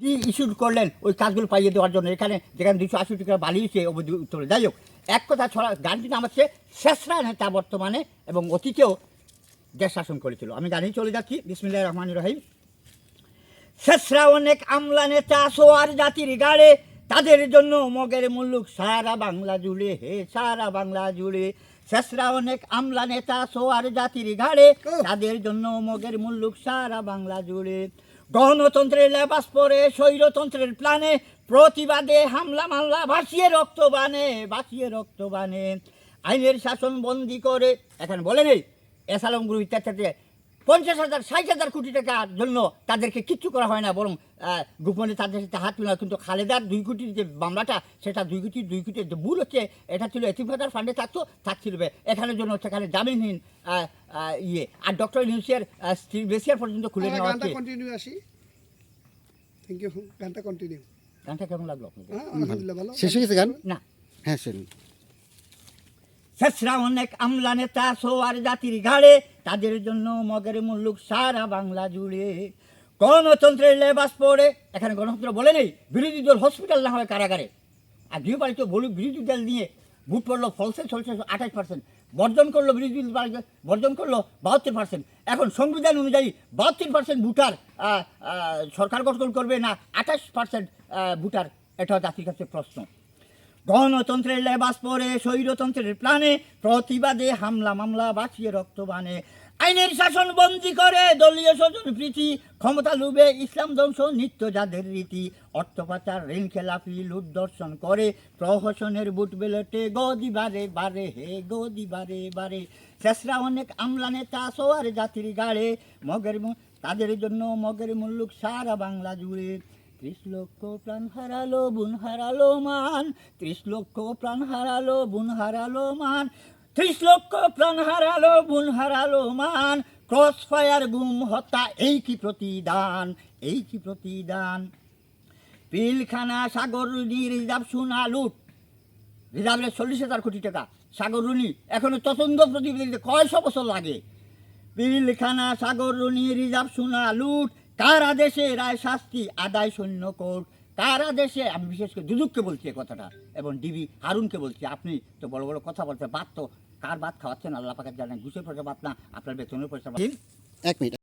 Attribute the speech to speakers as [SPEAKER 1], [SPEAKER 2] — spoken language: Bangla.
[SPEAKER 1] কি ইস্যু করলেন? ওই কাজগুলো পাইয়ে দেওয়ার জন্য। এখানে যেখানে দুশো আশি টাকা বালিয়েছে অবধি উত্তরে যাই হোক এক কথা ছড়া গানটির নাম হচ্ছে শেষরা নেতা বর্তমানে এবং অতীতেও দেশ শাসন করেছিল। আমি জানিয়ে চলে যাচ্ছি। বিসমিল্লাহ রহমান রহিম। শেষরা অনেক আমলা নেতা সোয়ার জাতির গাড়ে। তাদের জন্য মগের মুল্লুক সারা বাংলা জুড়ে। হে সারা বাংলা জুড়ে। শেষরা অনেক আমলা নেতা সোয়ার জাতির ঘাড়ে তাদের জন্য মগের মুল্লুক সারা বাংলা জুড়ে। গণতন্ত্রের লেবাস পরে, স্বৈরতন্ত্রের প্লানে প্রতিবাদে হামলা মামলা, ভাসিয়ে রক্ত বানে, ভাসিয়ে রক্ত বানে। আইনের শাসন বন্দি করে, এখন বলে নেই এসালম গ্রুপ ইত্যাদি পঞ্চাশ হাজার ষাট হাজার কোটি টাকার জন্য তাদেরকে কিচ্ছু করা হয় না বরং গোপনে তাদের সাথে হাত মিলা কিন্তু খালেদার দুই কোটির যে মামলাটা সেটা দুই কোটি দুই কোটির যে ভুল হচ্ছে এটা ছিল এতিফাদার ফান্ডে থাকতো থাকছিল এখানের জন্য সেখানে জামিনহীন ইয়ে। আর ডক্টর ইউনিসিয়ার স্ত্রীর বেসিয়ার পর্যন্ত খুলে নেওয়া হচ্ছে।
[SPEAKER 2] কন্টিনিউ আসি। থ্যাংক ইউ গানটা কন্টিনিউ
[SPEAKER 1] গানটা কেমন লাগল আপনাদের?
[SPEAKER 2] হ্যাঁ
[SPEAKER 3] শেষ হয়ে গেছে গান?
[SPEAKER 1] না।
[SPEAKER 3] হ্যাঁ শুনুন
[SPEAKER 1] শেষরা অনেক আমলা নেতা সোয়ার জাতির ঘাড়ে তাদের জন্য মগের মুল্লুক সারা বাংলা জুড়ে। গণতন্ত্রের লেবাস পড়ে এখানে গণতন্ত্র বলে নেই, বিরোধী দল হসপিটাল না হয় কারাগারে। আর গৃহপালিত বলুক বিরোধী দল নিয়ে ভোট পড়ল ফলসে চলছে আঠাশ পার্সেন্ট বর্জন করল বিরোধী বর্জন করল বাহাত্তর পার্সেন্ট এখন সংবিধান অনুযায়ী বাহাত্তর পার্সেন্ট ভোটার সরকার গঠন করবে না আঠাশ পার্সেন্ট ভোটার? এটা জাতির কাছে প্রশ্ন। গণতন্ত্রের লেবাস পরে, স্বৈরতন্ত্রের প্রাণে, প্রতিবাদে হামলা মামলা, বাঁচিয়ে রক্তবানে। আইনের শাসন বন্দি করে দলীয় স্বজন প্রীতি, ক্ষমতা লুবে ইসলাম ধ্বংস, নিত্য যাদের রীতি। অর্থ পাচার ঋণ খেলাফি লুট দর্শন করে, প্রহসনের বুট বেলটে গদি বারে বারে হে গদি বারে বারে। শেষরা অনেক আমলা নেতা, সোয়ার জাতির গাড়ে, মগের তাদের জন্য মগের মুল্লুক সারা বাংলা জুড়ে। ত্রিশ লক্ষ প্রাণ হারালো, বুন হারালো মান। ত্রিশ লক্ষ প্রাণ হারালো, বুন হারালো মান। ত্রিশ লক্ষ প্রাণ হারালো, বুন হারালো মান। ক্রস ফায়ার গুম, হত্যা, এই কি প্রতিদান? এই কি প্রতিদান? পিলখানা, সাগর রিজার্ভ, সোনা, লুট। রিজার্ভের চল্লিশ হাজার কোটি টাকা। সাগর, রুনি, এখনও তদন্ত প্রতিবেদন কয়শো বছর লাগে? পিলখানা, সাগর, রুনি, রিজার্ভ, সোনা, লুট। কার আদেশে রায় শাস্তি, আদায় সৈন্য কোর্ট। কার আদেশে, আমি বিশেষ করে দুদুককে বলছি এই কথাটা, এবং ডিবি হারুনকে বলছি, আপনি তো বড় বড় কথা বলতে বাদ তো, কার বাদ খাওয়াচ্ছেন, আল্লাহ পাকে জানেন ঘুষের পয়সা বাদ না, আপনার বেতনের পয়সা
[SPEAKER 3] এক মিনিট।